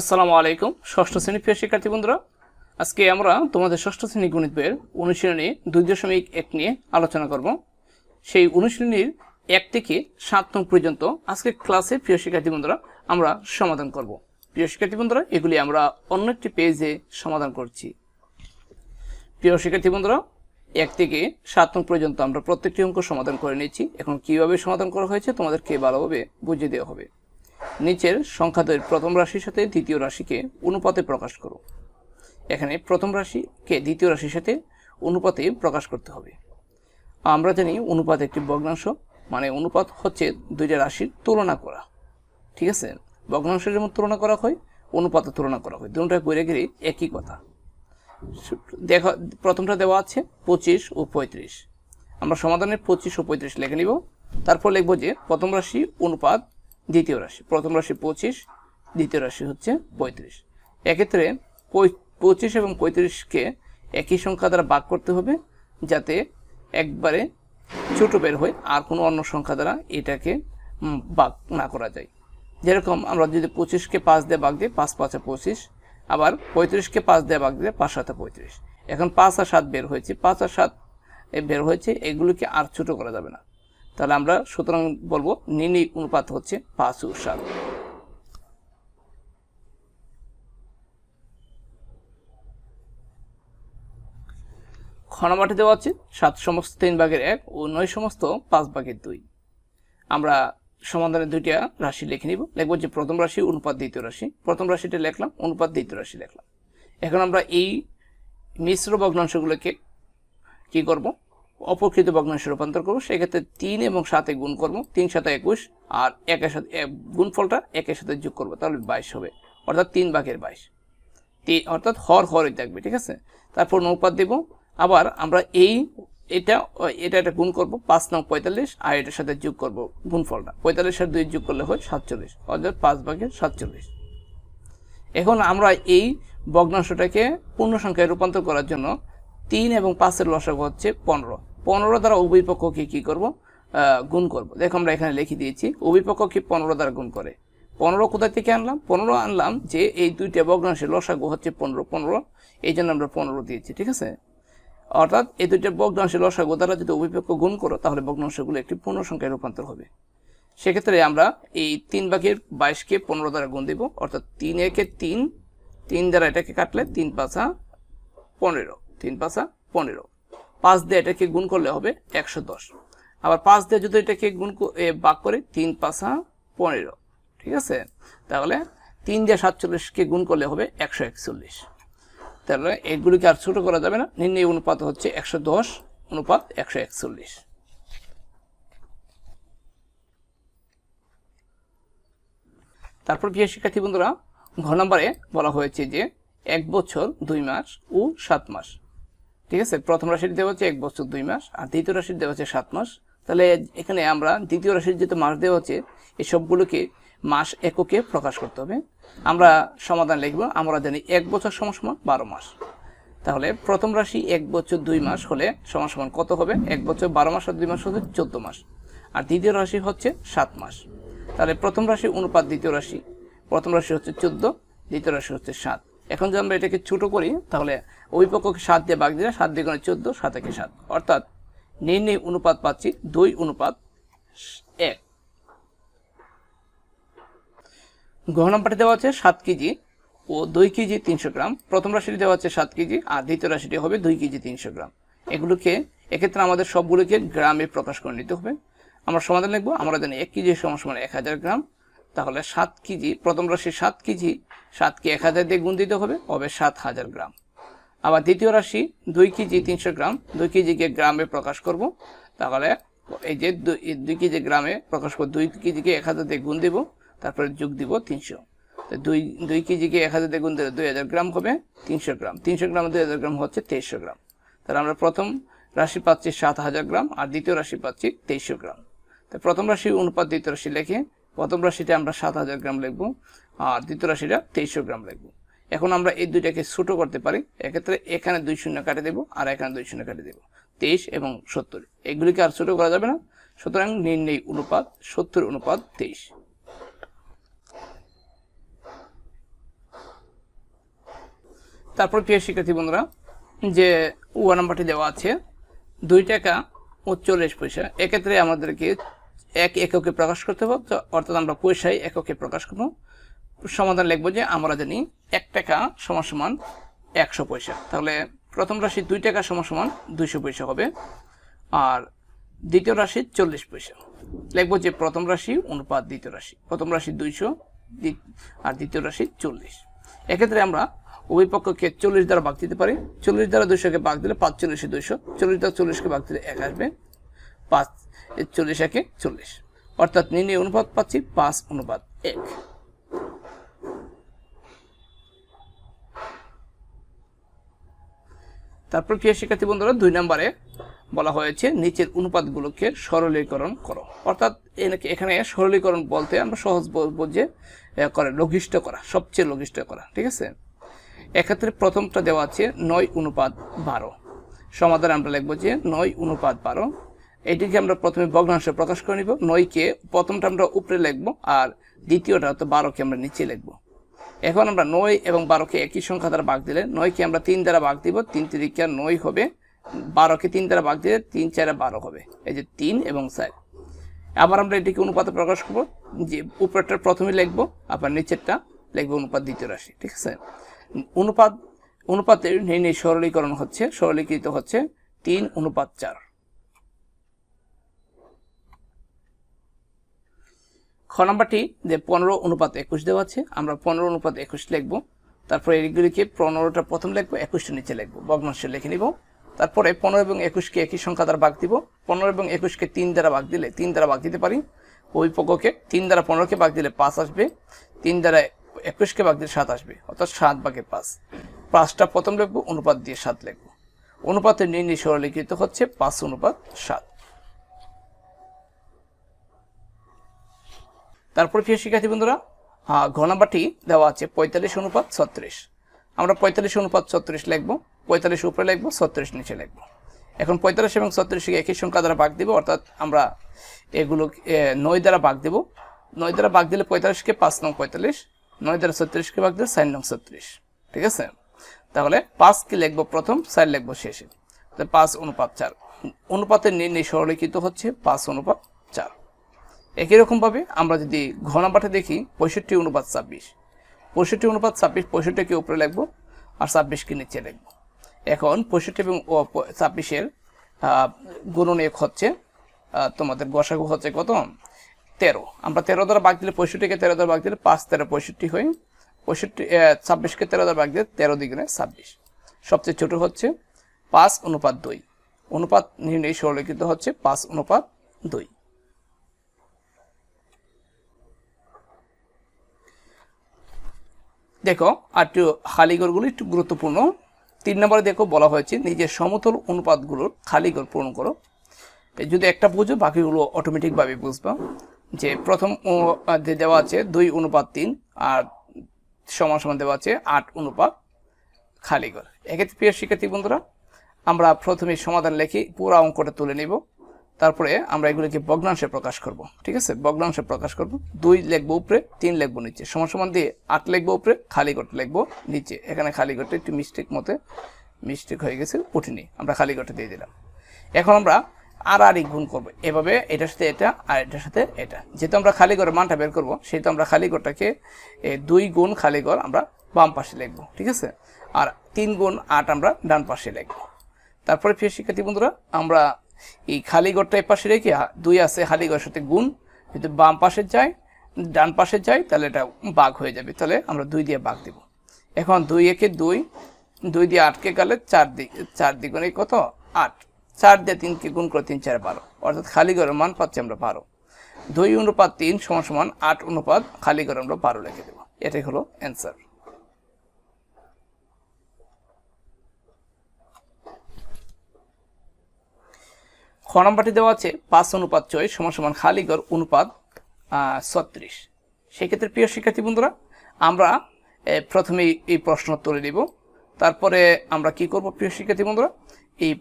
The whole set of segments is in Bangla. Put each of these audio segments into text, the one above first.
আসসালামু আলাইকুম, ষষ্ঠ শ্রেণি প্রিয় শিক্ষার্থী বন্ধুরা। আজকে আমরা তোমাদের ষষ্ঠ শ্রেণি গণিত বইয়ের অনুশীলনী দুই দশমিক এক নিয়ে আলোচনা করব। সেই অনুশীলনীর এক থেকে সাত নং পর্যন্ত আজকে ক্লাসে প্রিয় শিক্ষার্থী বন্ধুরা, আমরা সমাধান করব। প্রিয় শিক্ষার্থী বন্ধুরা, এগুলি আমরা অন্য একটি পেজে সমাধান করছি। প্রিয় শিক্ষার্থী বন্ধুরা, এক থেকে সাত নং পর্যন্ত আমরা প্রত্যেকটি অঙ্ক সমাধান করে নিয়েছি। এখন কীভাবে সমাধান করা হয়েছে, তোমাদেরকে ভালোভাবে বুঝিয়ে দেওয়া হবে। নিচের সংখ্যাদের প্রথম রাশির সাথে দ্বিতীয় রাশিকে অনুপাতে প্রকাশ করো। এখানে প্রথম রাশিকে দ্বিতীয় রাশির সাথে অনুপাতে প্রকাশ করতে হবে। আমরা জানি অনুপাত একটি ভগ্নাংশ মানে অনুপাত হচ্ছে দুইটা রাশির তুলনা করা। ঠিক আছে? ভগ্নাংশের যেমন তুলনা করা হয় অনুপাতে তুলনা করা হয়। দুটা ঘুরে ঘিরে একই কথা। দেখা, প্রথমটা দেওয়া আছে পঁচিশ ও পঁয়ত্রিশ। আমরা সমাধানের পঁচিশ ও পঁয়ত্রিশ লিখে নিব। তারপর লিখব যে প্রথম রাশি অনুপাত দ্বিতীয় রাশি। প্রথম রাশি পঁচিশ, দ্বিতীয় রাশি হচ্ছে পঁয়ত্রিশ। এক্ষেত্রে পঁচিশ এবং পঁয়ত্রিশকে একই সংখ্যা দ্বারা ভাগ করতে হবে যাতে একবারে ছোট বের হয় আর কোনো অন্য সংখ্যা দ্বারা এটাকে ভাগ না করা যায়। যেরকম আমরা যদি পঁচিশকে পাঁচ দিয়ে ভাগ দিই, পাঁচ পাঁচে পঁচিশ, আবার পঁয়ত্রিশকে পাঁচ দিয়ে ভাগ দিলে পাঁচ সাথে পঁয়ত্রিশ। এখন পাঁচ আর সাত বের হয়েছে, পাঁচ আর সাত বের হয়েছে, এগুলোকে আর ছোট করা যাবে না। তাহলে আমরা সুতরাং বলব নির্ণয় অনুপাত হচ্ছে পাঁচ ও সাত। খনামাটি দেওয়া আছে সাত সমস্ত তিন ভাগের এক ও নয় সমস্ত পাঁচ ভাগের দুই। আমরা সমাধানের দুইটা রাশি লিখে নিব। লিখব যে প্রথম রাশি অনুপাত, দ্বিতীয় রাশি। প্রথম রাশিটা লিখলাম, অনুপাত, দ্বিতীয় রাশি লিখলাম। এখন আমরা এই মিশ্র ভগ্নাংশগুলোকে কি করব? অপকৃত ভগ্নাংশে রূপান্তর করব। সেক্ষেত্রে তিন এবং সাথে গুণ করব তিন সাথে একুশ, আর একের সাথে গুণফলটা একের সাথে যোগ করব, তাহলে বাইশ হবে। অর্থাৎ তিন ভাগের বাইশ। তি- অর্থাৎ হর হরই থাকবে, ঠিক আছে? তারপর নৌপাত দেব। আবার আমরা এই, এটা এটা একটা গুণ করব, পাঁচ নং পঁয়তাল্লিশ, আর এটার সাথে যোগ করব গুণফলটা। পঁয়তাল্লিশ আর দুই যোগ করলে হয় সাতচল্লিশ, অর্থাৎ পাঁচ ভাগের সাতচল্লিশ। এখন আমরা এই ভগ্নাংশটাকে পূর্ণ সংখ্যায় রূপান্তর করার জন্য তিন এবং পাঁচের লসাগু হচ্ছে পনেরো। পনেরো দ্বারা উভয় পক্ষকে কি করব? গুণ করব। দেখো আমরা এখানে লিখে দিয়েছি, উভয় পক্ষকে পনেরো দ্বারা গুণ করে। পনেরো কোথা থেকে আনলাম? পনেরো আনলাম যে এই দুইটা ভগ্নাংশের লসাগু হচ্ছে পনেরো পনেরো। এই জন্য আমরা পনেরো দিয়েছি, ঠিক আছে? অর্থাৎ এই দুইটা ভগ্নাংশের লসাগু দ্বারা যদি উভয় পক্ষ গুণ করো, তাহলে ভগ্নাংশগুলো একটি পূর্ণ সংখ্যায় রূপান্তর হবে। সেক্ষেত্রে আমরা এই তিন ভাগের বাইশকে পনেরো দ্বারা গুণ দেব, অর্থাৎ তিন একে তিন তিন দ্বারা এটাকে কাটলে তিন পাঁচা পনেরো। তিন পাঁচা পনেরো। পাঁচ দিয়ে এটাকে গুণ করলে হবে একশো দশ। আবার পাঁচ দিয়ে যদি এটাকে গুণ ক- এ, ভাগ করে তিন পাঁচা পনেরো। ঠিক আছে? তাহলে তিন দিয়ে সাতচল্লিশকে গুণ করলে হবে একশো একচল্লিশ। তাহলে এগুলিকে আর ছোটো করা যাবে না। নির্ণয় অনুপাত হচ্ছে একশো দশ অনুপাত একশো একচল্লিশ। তারপর প্রিয় শিক্ষার্থী বন্ধুরা ঘ নম্বরে বলা হয়েছে যে এক বছর দুই মাস ও সাত মাস। ঠিক আছে? প্রথম রাশির দেওয়া হচ্ছে এক বছর দুই মাস, আর দ্বিতীয় রাশির দেওয়া হচ্ছে সাত মাস। তাহলে এখানে আমরা দ্বিতীয় রাশির যেহেতু মাস দেওয়া হচ্ছে এই সবগুলোকে মাস এককে প্রকাশ করতে হবে। আমরা সমাধান লিখব, আমরা জানি এক বছর সমান বারো মাস। তাহলে প্রথম রাশি এক বছর দুই মাস হলে সমান সমান কত হবে? এক বছর বারো মাস আর দুই মাস হচ্ছে চোদ্দ মাস, আর দ্বিতীয় রাশি হচ্ছে সাত মাস। তাহলে প্রথম রাশি অনুপাত দ্বিতীয় রাশি, প্রথম রাশি হচ্ছে চোদ্দ, দ্বিতীয় রাশি হচ্ছে সাত। এখন যদি আমরা এটাকে ছোট করি, তাহলে ওই পক্ষকে সাত দিয়ে বাগ দিলে সাত দিয়ে চোদ্দ, সাত একে সাত। অর্থাৎ নির্ণয় অনুপাত পাচ্ছি দুই অনুপাত এক। গহ নাম্বারটি দেওয়া আছে সাত কেজি ও দুই কেজি তিনশো গ্রাম। প্রথম রাশিটি দেওয়া আছে সাত কেজি আর দ্বিতীয় রাশিটি হবে দুই কেজি তিনশো গ্রাম। এগুলোকে, এক্ষেত্রে আমাদের সবগুলোকে গ্রামে প্রকাশ করে নিতে হবে। আমরা সমাধান লিখব, আমরা জানি এক কেজি সমান সমান এক হাজার গ্রাম। তাহলে সাত কেজি, প্রথম রাশি সাত কেজি সাতকে এক হাজার দিয়ে গুণ দিতে হবে? হবে সাত হাজার গ্রাম। আবার দ্বিতীয় রাশি, দুই কেজি তিনশো গ্রাম। দুই কেজিকে গ্রামে প্রকাশ করব। তাহলে এই যে দুই কেজি গ্রামে প্রকাশ করব, দুই কেজিকে এক হাজার দিয়ে গুণ দেব, তারপরে যোগ দিব তিনশো। দুই দুই কেজিকে এক হাজার দিয়ে গুণ দিলে দুই হাজার গ্রাম হবে তিনশো গ্রাম। তিনশো গ্রাম দুই হাজার গ্রাম হচ্ছে তেইশশো গ্রাম। তাহলে আমরা প্রথম রাশি পাচ্ছি সাত হাজার গ্রাম আর দ্বিতীয় রাশি পাচ্ছি তেইশশো গ্রাম। তো প্রথম রাশি অনুপাত দ্বিতীয় রাশি লিখে, প্রথম রাশিতে আমরা সাত হাজার গ্রাম লিখব। আর দ্বিতীয় রাশিটা তেইশশো গ্রাম লিখব এখন আমরা এই দুইটাকে ছোট করতে পারি, এক্ষেত্রে এখানে দুই শূন্য কাটে দেবো আর এখানে দুই শূন্য কাটে দেবো। তেইশ এবং সত্তর, এগুলিকে আর ছোট করা যাবে না। সুতরাং নির্ণয় অনুপাত, সত্তর অনুপাত তেইশ। তারপর প্রিয় শিক্ষার্থী বন্ধুরা, যে ওয়া নাম্বারটি দেওয়া আছে, দুই টাকা ও চল্লিশ পয়সা, এক্ষেত্রে আমাদেরকে এক এককে প্রকাশ করতে হবে, অর্থাৎ আমরা পয়সায় এককে প্রকাশ করব। সমাধান লিখব যে আমরা জানি এক টাকা সমান সমান একশো পয়সা। তাহলে প্রথম রাশি দুই টাকা সমান সমান দুইশো পয়সা হবে আর দ্বিতীয় রাশি চল্লিশ পয়সা। লিখব যে প্রথম রাশি অনুপাত দ্বিতীয় রাশি। প্রথম রাশি দুইশো আর দ্বিতীয় রাশি চল্লিশ। এক্ষেত্রে আমরা উভয় পক্ষকে চল্লিশ দ্বারা ভাগ দিতে পারি। চল্লিশ দ্বারা দুইশোকে ভাগ দিলে পাঁচ চল্লিশে দুইশো। চল্লিশ দ্বারা চল্লিশকে ভাগ দিলে এক আসবে পাঁচ চল্লিশ একে চল্লিশ। অর্থাৎ নির্ণয় অনুপাত পাচ্ছি পাঁচ অনুপাত এক। তারপর প্রিয় শিক্ষার্থী বন্ধুরা, দুই নম্বরে বলা হয়েছে, নিচের অনুপাতগুলোকে সরলীকরণ করো। অর্থাৎ এখানে সরলীকরণ বলতে আমরা সহজ যে করে, লঘিষ্ঠ করা, সবচেয়ে লঘিষ্ঠ করা, ঠিক আছে? এক্ষেত্রে প্রথমটা দেওয়া আছে, নয় অনুপাত বারো। সমাধান আমরা লিখব যে, নয় অনুপাত বারো। এটিকে আমরা প্রথমে ভগ্নাংশে প্রকাশ করে নিব, নয়কে প্রথমটা আমরা উপরে লিখব, আর দ্বিতীয়টা তো বারোকে আমরা নিচে লিখব। এখন আমরা নয় এবং বারোকে একই সংখ্যা দ্বারা ভাগ দিলে, নয়কে আমরা তিন দ্বারা ভাগ দিব, তিন তিরিকা নয় হবে, বারোকে তিন দ্বারা ভাগ দিলে তিন চারে বারো হবে। এই যে তিন এবং চার। আবার আমরা এটিকে অনুপাতে প্রকাশ করব, যে উপরেরটা প্রথমে লিখব, আবার নিচেরটা লিখব অনুপাত দ্বিতীয় রাশি, ঠিক আছে? অনুপাত, অনুপাতের নির্ণয় সরলীকরণ হচ্ছে, সরলীকৃত হচ্ছে তিন অনুপাত চার। খ নাম্বারটি যে পনেরো অনুপাত একুশ দেওয়া আছে, আমরা পনেরো অনুপাত একুশ লিখব। তারপরে এইগুলিকে পনেরোটা প্রথম লিখব, একুশটা নিচে লিখব। ভগ্নাংশে লিখে নিব। তারপরে পনেরো এবং একুশকে একই সংখ্যা দ্বারা ভাগ দিব। পনেরো এবং একুশকে তিন দ্বারা ভাগ দিলে তিন দ্বারা ভাগ দিতে পারি। ওই পক্ষকে তিন দ্বারা পনেরোকে ভাগ দিলে পাঁচ আসবে। তিন দ্বারা একুশকে ভাগ দিলে সাত আসবে, অর্থাৎ সাত ভাগে পাঁচ। পাঁচটা প্রথম লিখব, অনুপাত দিয়ে সাত লিখব। অনুপাতের নির্ণয় সরলীকৃত হচ্ছে পাঁচ অনুপাত সাত। তারপর প্রিয় শিক্ষার্থী বন্ধুরা আহ, ঘ নাম্বারটি দেওয়া আছে পঁয়তাল্লিশ অনুপাত ছত্রিশ। আমরা পঁয়তাল্লিশ অনুপাত ছত্রিশ লিখব পঁয়তাল্লিশ উপরে লিখব ছত্রিশ নিচে লিখব। এখন পঁয়তাল্লিশ এবং ছত্রিশকে একই সংখ্যা দ্বারা ভাগ দিব অর্থাৎ আমরা এগুলো নয় দ্বারা ভাগ দেব। নয় দ্বারা ভাগ দিলে পঁয়তাল্লিশকে পাঁচ নং পঁয়তাল্লিশ নয় দ্বারা ছত্রিশকে ভাগ দিলে চার নং ছত্রিশ। ঠিক আছে? তাহলে পাঁচ কি লিখব প্রথম চার লিখব শেষে। পাঁচ অনুপাত চার। অনুপাতের নির্ণয় সরলীকৃত হচ্ছে পাঁচ অনুপাত চার। একই রকমভাবে আমরা যদি ঘ দেখি, পঁয়ষট্টি অনুপাত ছাব্বিশ। পঁয়ষট্টি অনুপাত ছাব্বিশ, পঁয়ষট্টিকে উপরে লিখব আর ছাব্বিশকে নিচে লিখব। এখন পঁয়ষট্টি এবং ছাব্বিশের গুণন এক হচ্ছে তোমাদের গসাগু হচ্ছে কত? তেরো। আমরা তেরো দ্বারা বাগ দিলে পঁয়ষট্টিকে তেরো দ্বারা বাগ দিলে পাঁচ, তেরো পঁয়ষট্টি হয় পঁয়ষট্টি ছাব্বিশকে তেরো দ্বারা বাগ দিলে তেরো দিগুণে ছাব্বিশ। সবচেয়ে ছোট হচ্ছে পাঁচ অনুপাত দুই। অনুপাত নির্ণয় সরলীকৃত হচ্ছে পাঁচ অনুপাত দুই। দেখো, আর একটু খালিগড়গুলো একটু গুরুত্বপূর্ণ। তিন নম্বরে দেখো বলা হয়েছে, নিজের সমতল অনুপাতগুলোর খালিগড় পূরণ করো। যদি একটা বুঝো, বাকিগুলো অটোমেটিকভাবে বুঝবা। যে প্রথম দেওয়া আছে দুই অনুপাত তিন, আর সমান সমান দেওয়া আছে আট অনুপাত খালিগড়। এক্ষেত্রে প্রিয় শিক্ষার্থী বন্ধুরা, আমরা প্রথমে সমাধান লিখি পুরো অঙ্কটা তুলে নিব। তারপরে আমরা এগুলিকে ভগ্নাংশে প্রকাশ করব। ঠিক আছে? ভগ্নাংশে প্রকাশ করব। দুই লিখব উপরে, তিন লিখব নিচে। সমান সমান দিয়ে আট লিখব উপরে, খালি ঘট লিখব নিচে। এখানে খালি ঘরটা একটু মিস্টেক মতে মিস্টেক হয়ে গেছে, উঠিনি। আমরা খালি ঘরটা দিয়ে দিলাম। এখন আমরা আর আর গুণ করব। এভাবে এটার সাথে এটা আর এটার সাথে এটা। যেহেতু আমরা খালি ঘরের মানটা বের করব, সেহেতু আমরা খালি ঘরটাকে দুই গুণ খালি ঘর আমরা বাম পাশে লিখব। ঠিক আছে? আর তিন গুণ আট আমরা ডান পাশে লিখব। তারপরে প্রিয় শিক্ষার্থী বন্ধুরা, আমরা এই খালি এই পাশে রেখে দুই আছে খালি সাথে গুণ, যদি বাম পাশে যায়, ডান পাশে যায়, তাহলে এটা বাঘ হয়ে যাবে। তাহলে আমরা দুই দিয়ে বাঘ দেব। এখন দুই একে দুই দুই দিয়ে আটকে গেলে চার দিক চার দ্বিগুণে কত? আট। চার দিয়ে তিনকে গুণ করে তিন, চার, বারো। অর্থাৎ খালি ঘরের মান পাচ্ছি আমরা বারো। দুই অনুপাত তিন সমান সমান আট অনুপাত খালি ঘরে আমরা বারো লিখে দেবো। এটাই হলো অ্যান্সার নম্বরটি দেওয়া আছে পাঁচ অনুপাত ছয় সমান সমান খালিগড় অনুপাত ছত্রিশ। সেক্ষেত্রে প্রিয় শিক্ষার্থী বন্ধুরা আমরা এ, প্রথমে এই প্রশ্ন তুলে নিব। তারপরে আমরা কি করব প্রিয় শিক্ষার্থী বন্ধুরা? এই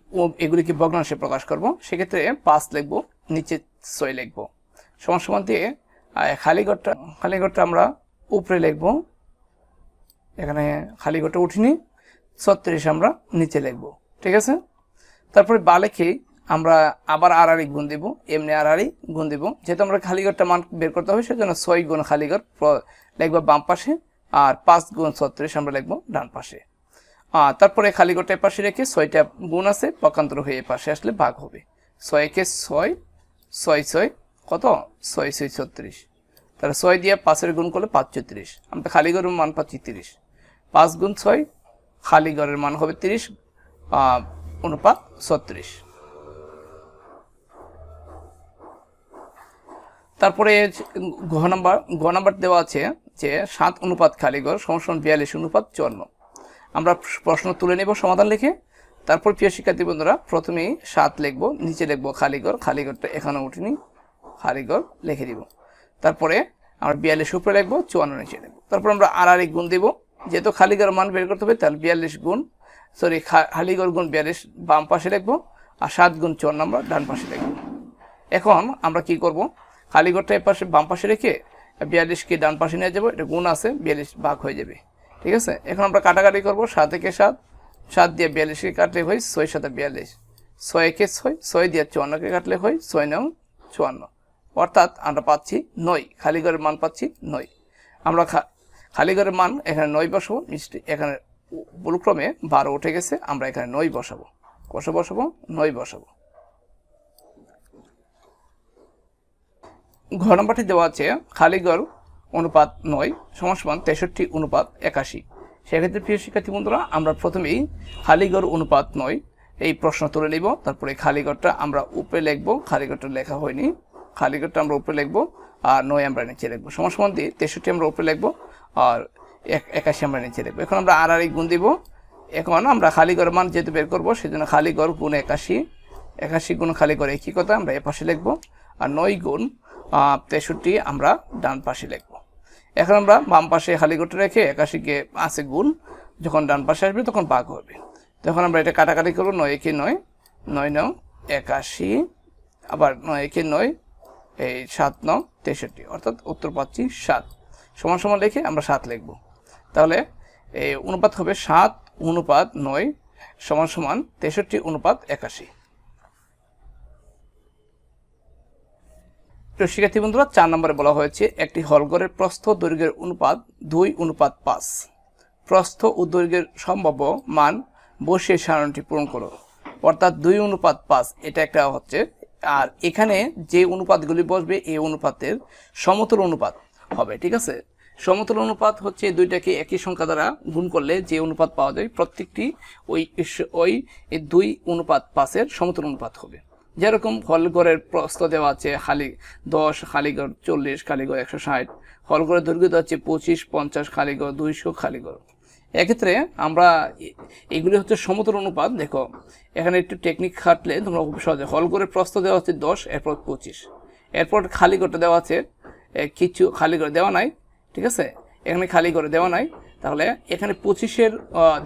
এগুলিকে ভগ্নাংশে প্রকাশ করব। সেক্ষেত্রে পাঁচ লিখব নিচে ছয় লিখব। সমান সমান দিয়ে খালিগড়টা খালিগড়টা আমরা উপরে লিখব। এখানে খালিগড়টা উঠিনি ছত্রিশ আমরা নিচে লিখব। ঠিক আছে? তারপরে বা লিখে আমরা আবার আড়াআড়ি গুণ দিব, এমনি আড়াআড়ি গুণ দিব। যেহেতু আমরা খালিঘরটা মান বের করতে হবে, সেজন্য ছয় গুণ প্র- লিখব বাম পাশে, আর পাঁচ গুণ ছত্রিশ আমরা লিখব ডান পাশে। তারপরে খালিঘরটা এ পাশে রেখে ছয়টা গুণ আছে পক্ষান্তর হয়ে পাশে আসলে ভাগ হবে। ছয়কে ছয় ছয় ছয়, কত? ছয় ছয় ছত্রিশ। তাহলে ছয় দিয়ে পাঁচের গুণ করলে পাঁচ ছত্রিশ। আমরা খালিঘরের মান পাচ্ছি তিরিশ। পাঁচ গুণ ছয়, খালিঘরের মান হবে তিরিশ অনুপাত ছত্রিশ। তারপরে ঘ নাম্বার ঘ নাম্বার দেওয়া আছে যে সাত অনুপাত খালিগড় সমসন বিয়াল্লিশ অনুপাত চুয়ান্ন। আমরা প্রশ্ন তুলে নেব সমাধান লিখে। তারপর প্রিয় শিক্ষার্থী বন্ধুরা, প্রথমেই সাত লিখব, নিচে লিখব খালিগড় খালিগড়টা এখানে উঠিনি। খালিগড় লিখে দিব। তারপরে আমরা বিয়াল্লিশ উপরে লিখব, চুয়ান্ন নিচে লিখব। তারপর আমরা আড়াআড়ি গুণ দিব। যেহেতু খালিগড় মান বের করতে হবে, তাহলে বিয়াল্লিশ গুণ, সরি খালিগড় গুণ বিয়াল্লিশ বাম পাশে লিখব, আর সাত গুণ চুয়ান্ন আমরা ডান পাশে লিখব। এখন আমরা কি করব? খালিঘরটা এ পাশে, বাম পাশে রেখে বিয়াল্লিশকে ডান পাশে নিয়ে যাব। এটা গুণ আছে, বিয়াল্লিশ ভাগ হয়ে যাবে। ঠিক আছে? এখন আমরা কাটাকাটি করব। সাত থেকে সাত সাত দিয়ে বিয়াল্লিশকে কাটলে হয় ছয় সাথে বিয়াল্লিশ। ছয় একে ছয় ছয় দিয়ে চুয়ান্নকে কাটলে হয় ছয় নং চুয়ান্ন। অর্থাৎ আমরা পাচ্ছি নয়, খালিঘরের মান পাচ্ছি নয়। আমরা খা- খালিঘরের মান এখানে নয় বসাবো, মিষ্টি, এখানে ভুলক্রমে বারো উঠে গেছে, আমরা এখানে নয় বসাবো। কষে বসাবো, নয় বসাবো। ঘ নম্বরটি দেওয়া আছে খালিগড় অনুপাত নয় সমান তেষট্টি অনুপাত একাশি। সেক্ষেত্রে প্রিয় শিক্ষার্থী বন্ধুরা, আমরা প্রথমেই খালিগড় অনুপাত নয় এই প্রশ্ন তুলে নিব। তারপরে খালিগড়টা আমরা উপরে লিখব, খালিগড়টা লেখা হয়নি। খালিগড়টা আমরা উপরে লিখব আর নয় আমরা নিচে লিখব। সমান দিয়ে তেষট্টি আমরা উপরে লিখব আর এক- একাশি আমরা নিচে লিখব। এখন আমরা আর আর গুণ দিব। এখন আমরা খালিগড় মান যেহেতু বের করব, সেজন্য খালিগড় গুণ একাশি। একাশি গুণ খালিগড় একই কথা, আমরা এ পাশে লিখব। আর নয় গুণ তেষট্টি আমরা ডান পাশে লিখব। এখন আমরা বাম পাশে খালি গোটা রেখে একাশিকে আছে গুণ যখন ডান পাশে আসবে তখন ভাগ হবে। তখন আমরা এটা কাটাকাটি করব, নয় একে নয় নয় নয় একাশি, আবার নয় একে নয়, এই সাত নয় তেষট্টি, অর্থাৎ উত্তর পাচ্ছি সাত। সমান সমান লিখে আমরা সাত লিখব। তাহলে এই অনুপাত হবে সাত, অনুপাত নয়, সমান সমান তেষট্টি, অনুপাত একাশি। প্রিয় শিক্ষার্থী বন্ধুরা, চার নম্বরে বলা হয়েছে, একটি হলঘরের প্রস্থ দৈর্ঘ্যের অনুপাত দুই, অনুপাত পাঁচ। প্রস্থ ও দৈর্ঘ্যের সম্ভাব্য মান বসিয়ে সারণটি পূরণ করো। অর্থাৎ দুই, অনুপাত পাঁচ, এটা একটা হচ্ছে, আর এখানে যে অনুপাতগুলি বসবে এই অনুপাতের সমতল অনুপাত হবে, ঠিক আছে? সমতল অনুপাত হচ্ছে দুইটাকে একই সংখ্যা দ্বারা গুণ করলে যে অনুপাত পাওয়া যায়, প্রত্যেকটি ওই ওই দুই, অনুপাত পাঁচের সমতল অনুপাত হবে। যেরকম হলঘরের প্রস্থ দেওয়া আছে, খালি দশ খালিঘর চল্লিশ খালিঘর একশো ষাট। হলঘরের দৈর্ঘ্য দেওয়া আছে পঁচিশ, পঞ্চাশ খালিঘর দুইশো খালিঘর এক্ষেত্রে আমরা এগুলি হচ্ছে সমতল অনুপাত, দেখো। এখানে একটু টেকনিক খাটলে তোমরা খুব সহজে। হলঘরের প্রস্ত দেওয়া হচ্ছে দশ, এরপর পঁচিশ। এরপর খালি দেওয়া আছে কিছু খালি ঘর দেওয়া নাই, ঠিক আছে? এখানে খালি করে দেওয়া নাই, তাহলে এখানে পঁচিশের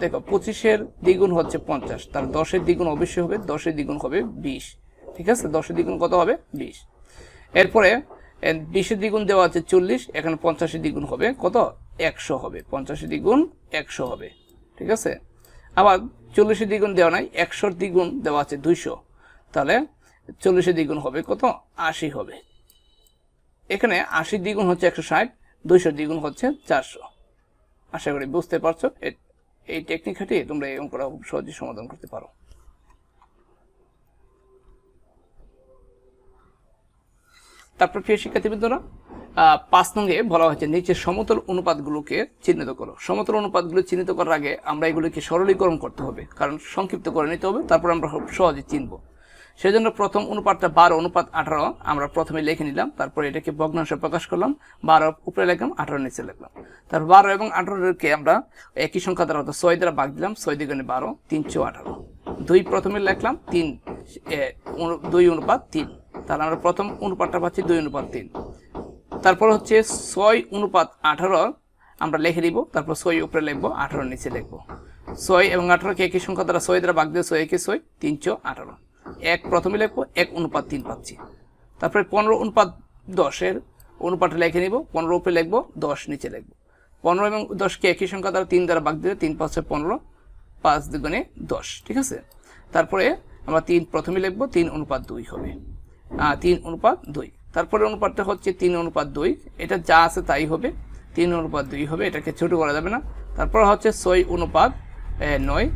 দেখো, পঁচিশের দ্বিগুণ হচ্ছে পঞ্চাশ। তার দশের দ্বিগুণ অবশ্যই হবে, দশের দ্বিগুণ হবে বিশ। ঠিক আছে? দশের দ্বিগুণ কত হবে? বিশ। এরপরে বিশের দ্বিগুণ দেওয়া আছে চল্লিশ, এখানে পঞ্চাশের দ্বিগুণ হবে। কত? একশো হবে। পঞ্চাশের দ্বিগুণ, একশো হবে। ঠিক আছে? আবার চল্লিশের দ্বিগুণ দেওয়া নাই, একশোর দ্বিগুণ দেওয়া আছে দুইশো। তাহলে চল্লিশের দ্বিগুণ হবে কত? আশি হবে। এখানে আশির দ্বিগুণ হচ্ছে একশো ষাট দুইশোর দ্বিগুণ হচ্ছে চারশো। আশা করি বুঝতে পারছ? এই টেকনিক খাটিয়ে তোমরা এরকম অঙ্কটা খুব সহজে সমাধান করতে পারো। তারপর প্রিয় শিক্ষার্থীবৃন্দরা পাঁচ নঙ্গে বলা হয়েছে, নিচের সমতল অনুপাতগুলোকে চিহ্নিত করো। সমতল অনুপাতগুলো চিহ্নিত করার আগে আমরা এগুলোকে সরলীকরণ করতে হবে, কারণ সংক্ষিপ্ত করে নিতে হবে, তারপর আমরা সহজে চিনব। সেজন্য প্রথম অনুপাতটা বারো, অনুপাত আঠারো, আমরা প্রথমে লিখে নিলাম, তারপর এটাকে ভগ্নাংশে প্রকাশ করলাম, বারো উপরে লিখলাম আঠারো নিচে লিখলাম। তারপর বারো এবং আঠারোকে আমরা একই সংখ্যা দ্বারা, অর্থাৎ ছয় দ্বারা ভাগ দিলাম, ছয় দিগুণে বারো তিন তিনশো আঠারো। দুই প্রথমে লিখলাম, তিন দুই অনুপাত তিন। তাহলে আমরা প্রথম অনুপাতটা পাচ্ছি দুই অনুপাত তিন। তারপর হচ্ছে ছয় অনুপাত আঠারো, আমরা লিখে দিব, তারপর ছয় উপরে লিখব আঠারো নিচে লিখব। ছয় এবং আঠারোকে একই সংখ্যা দ্বারা ছয় দ্বারা ভাগ দিয়ে ছয় একে ছয়, তিনশো আঠারো। এক প্রথমে লিখব, এক অনুপাত তিন পাচ্ছি। তারপরে পনেরো অনুপাত দশের অনুপাতটা লিখে নিব, পনেরো উপরে লিখব, দশ নিচে লিখব। পনেরো এবং দশকে একই সংখ্যা দ্বারা তিন দ্বারা ভাগ দিলে তিন পাঁচশো পনেরো, পাঁচ দুগুণে দশ, ঠিক আছে? তারপরে আমরা তিন প্রথমে লিখব, তিন অনুপাত দুই হবে। তিন অনুপাত দুই। তারপরে অনুপাতটা হচ্ছে তিন অনুপাত দুই। এটা যা আছে তাই হবে। তিন অনুপাত দুই হবে, এটাকে ছোট করা যাবে না। তারপর হচ্ছে ছয় অনুপাত নয়।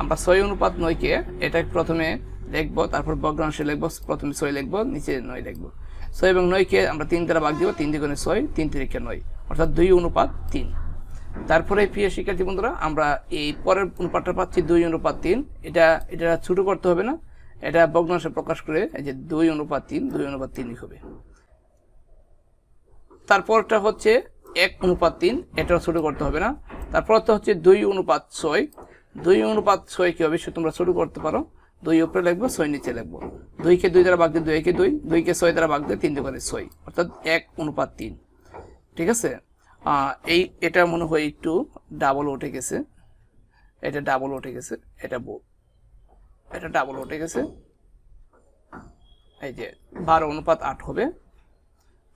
আমরা ছয় অনুপাত নয়কে এটা প্রথমে লিখব তারপর বগ্রাংশে লিখব, প্রথমে ছয় লিখব, নিচে নয় লিখব। ছয় এবং নয়কে আমরা তিন দ্বারা ভাগ দিব, তিন দ্বিগুণে ছয়, তিন তিরিকে নয়। অর্থাৎ দুই অনুপাত তিন। তারপরে প্রিয় শিক্ষার্থী বন্ধুরা, আমরা এই পরের অনুপাতটা পাচ্ছি, দুই অনুপাত তিন। এটা এটা ছোটো করতে হবে না। এটা ভগ্নাংশে প্রকাশ করে এই যে দুই অনুপাত তিন, দুই অনুপাত তিনই হবে তারপরটা হচ্ছে এক অনুপাত তিন, এটাও ছোট করতে হবে না। তারপর তো হচ্ছে দুই অনুপাত ছয়। দুই অনুপাত ছয় কি হবে? সে তোমরা ছোট করতে পারো। দুই উপরে লিখব ছয় নিচে লিখব দুইকে দুই দ্বারা ভাগ দিয়ে দুইকে দুই, দুইকে ছয় দ্বারা ভাগ দিয়ে তিন দুবারে ছয়, অর্থাৎ এক অনুপাত তিন। ঠিক আছে? এই, এটা মনে হয় একটু ডাবল উঠে গেছে। এটা ডাবল উঠে গেছে, এটা এটা ডাবল উঠে গেছে। এই যে বারো অনুপাত আট হবে।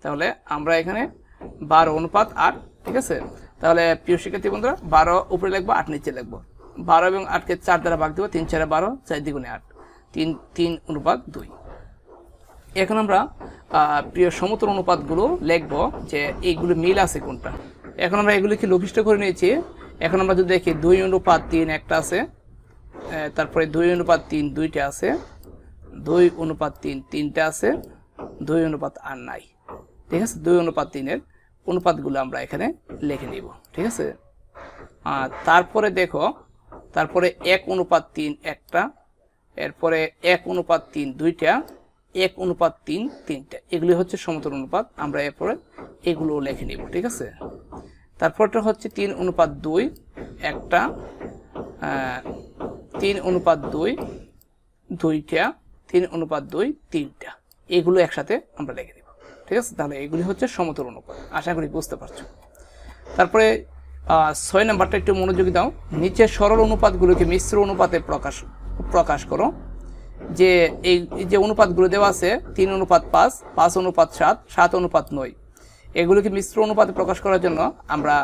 তাহলে আমরা এখানে বারো অনুপাত আট, ঠিক আছে? তাহলে প্রিয় শিক্ষার্থী বন্ধুরা, বারো উপরে লিখব, আট নিচে লিখব। বারো এবং আটকে চার দ্বারা ভাগ দেবো, তিন চারে বারো, চার দ্বিগুণে আট। তিন তিন অনুপাত দুই। এখন আমরা প্রিয় সমতল অনুপাতগুলো লিখব যে এইগুলো মিল আছে কোনটা। এখন আমরা এগুলিকে লঘিষ্ঠ করে নিয়েছি। এখন আমরা যদি দেখি দুই অনুপাত তিন একটা আছে তারপরে দুই অনুপাত তিন দুইটা আছে, দুই অনুপাত তিন তিনটা আছে, দুই অনুপাত আর নাই। ঠিক আছে? দুই অনুপাত তিনের অনুপাতগুলো আমরা এখানে লিখে নিব। ঠিক আছে? তারপরে দেখো, তারপরে এক অনুপাত তিন একটা, এরপরে এক অনুপাত তিন দুইটা, এক অনুপাত তিন তিনটা। এগুলি হচ্ছে সমতল অনুপাত। আমরা এরপরে এগুলো লিখে নিব। ঠিক আছে? তারপরটা হচ্ছে তিন অনুপাত দুই, একটা তিন অনুপাত দুই, দুইটা, তিন অনুপাত দুই, তিনটা। এগুলো একসাথে আমরা লিখে দেব ঠিক আছে? তাহলে এগুলি হচ্ছে সমতল অনুপাত। আশা করি বুঝতে পারছ। তারপরে ছয় নাম্বারটা একটু মনোযোগী দাও। নিচে সরল অনুপাতগুলোকে মিশ্র অনুপাতে প্রকাশ প্রকাশ করো। যে এই যে অনুপাতগুলো দেওয়া আছে, তিন অনুপাত পাঁচ পাঁচ অনুপাত সাত সাত অনুপাত নয়। এগুলোকে মিশ্র অনুপাতে প্রকাশ করার জন্য আমরা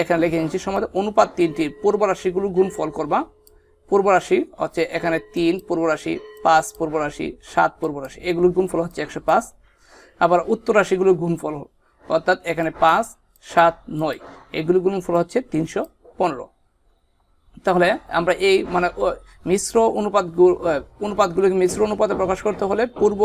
এখানে লিখে নিচ্ছি সমাজ অনুপাত তিনটি পূর্ব রাশিগুলো গুণফল করবা। পূর্বরাশি হচ্ছে এখানে তিন, পূর্বরাশি পাঁচ পূর্ব রাশি সাত পূর্ব রাশি এগুলোর গুণফল হচ্ছে একশো পাঁচ। আবার উত্তর রাশিগুলোর গুণফল, অর্থাৎ এখানে পাঁচ, সাত, নয়। এগুলো গুণফল হচ্ছে তিনশো পনেরো। তাহলে আমরা এই মানে মিশ্র অনুপাত অনুপাতগুলোকে মিশ্র অনুপাতে প্রকাশ করতে হলে পূর্ব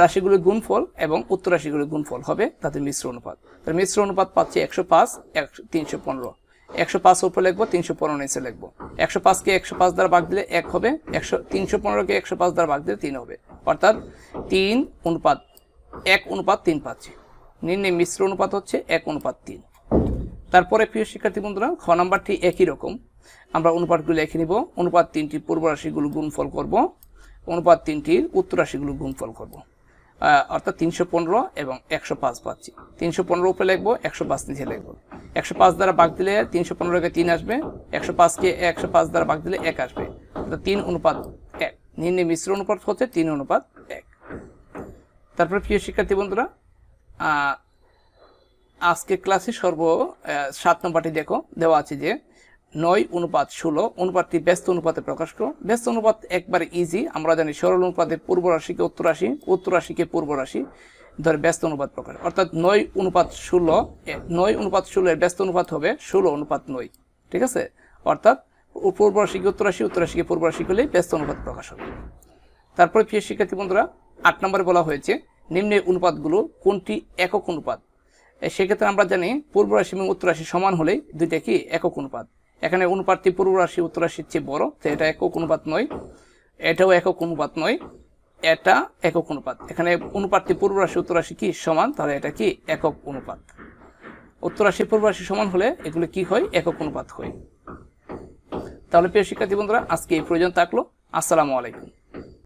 রাশিগুলির গুণফল এবং উত্তর রাশিগুলির গুণফল হবে তাতে মিশ্র অনুপাত। তাহলে মিশ্র অনুপাত পাচ্ছি একশো পাঁচ একশো তিনশো পনেরো। একশো পাঁচ উপরে লিখব, তিনশো পনেরো নিচে লিখব। একশো পাঁচকে একশো পাঁচ দ্বারা ভাগ দিলে এক হবে, একশো, তিনশো পনেরোকে একশো পাঁচ দ্বারা ভাগ দিলে তিন হবে। অর্থাৎ তিন অনুপাত, এক অনুপাত তিন পাচ্ছি। নির্ণয় মিশ্র অনুপাত হচ্ছে এক অনুপাত তিন। তারপরে প্রিয় শিক্ষার্থী বন্ধুরা, খ নাম্বারটি একই রকম। আমরা অনুপাতগুলো লিখে নিব। অনুপাত তিনটি পূর্ব রাশিগুলো গুণফল করব। অনুপাত তিনটির উত্তর রাশিগুলো গুণফল করব। অর্থাৎ তিনশো পনেরো এবং একশো পাঁচ পাচ্ছি। তিনশো পনেরো উপরে লিখব, একশো পাঁচ নিচে লিখব। একশো পাঁচ দ্বারা ভাগ দিলে তিনশো পনেরোকে তিন আসবে। একশো পাঁচকে একশো পাঁচ দ্বারা ভাগ দিলে এক আসবে। অর্থাৎ তিন অনুপাত এক। নিম্নে মিশ্র অনুপাত হচ্ছে তিন অনুপাত এক। তারপরে প্রিয় শিক্ষার্থী বন্ধুরা আজকে ক্লাসে সর্ব সাত নম্বরটি দেখো। দেওয়া আছে যে নয়, অনুপাত ষোলো, অনুপাতটি ব্যস্ত অনুপাতে প্রকাশ করো। ব্যস্ত অনুপাত একবারে ইজি আমরা জানি সরল অনুপাতে পূর্ব রাশিকে উত্তর রাশি, উত্তর রাশিকে পূর্ব রাশি, ধরে ব্যস্ত অনুপাত প্রকাশ। অর্থাৎ নয়, অনুপাত ষোলো নয়, অনুপাত ষোলো এর ব্যস্ত অনুপাত হবে ষোলো, অনুপাত নয়। ঠিক আছে? অর্থাৎ পূর্ব রাশিকে উত্তর রাশি, উত্তর রাশিকে পূর্ব রাশি করলেই ব্যস্ত অনুপাত প্রকাশ হবে। তারপরে প্রিয় শিক্ষার্থী বন্ধুরা, আট নম্বরে বলা হয়েছে, নিম্নে অনুপাতগুলো কোনটি একক অনুপাত? সেক্ষেত্রে আমরা জানি পূর্ব রাশি এবং উত্তর রাশি সমান হলেই দুইটা কি? একক অনুপাত। এখানে অনুপাতটি পূর্ব রাশি, উত্তর রাশির চেয়ে বড়, তো এটা একক অনুপাত নয়। এটাও একক অনুপাত নয়, এটা একক অনুপাত। এখানে অনুপাতটি পূর্ব রাশি, উত্তর রাশি কি সমান? তাহলে এটা কি একক অনুপাত? উত্তর রাশি, পূর্ব রাশি সমান হলে এগুলো কি হয়? একক অনুপাত হয়। তাহলে প্রিয় শিক্ষার্থী বন্ধুরা, আজকে এই প্রয়োজন থাকল। আসসালামু আলাইকুম।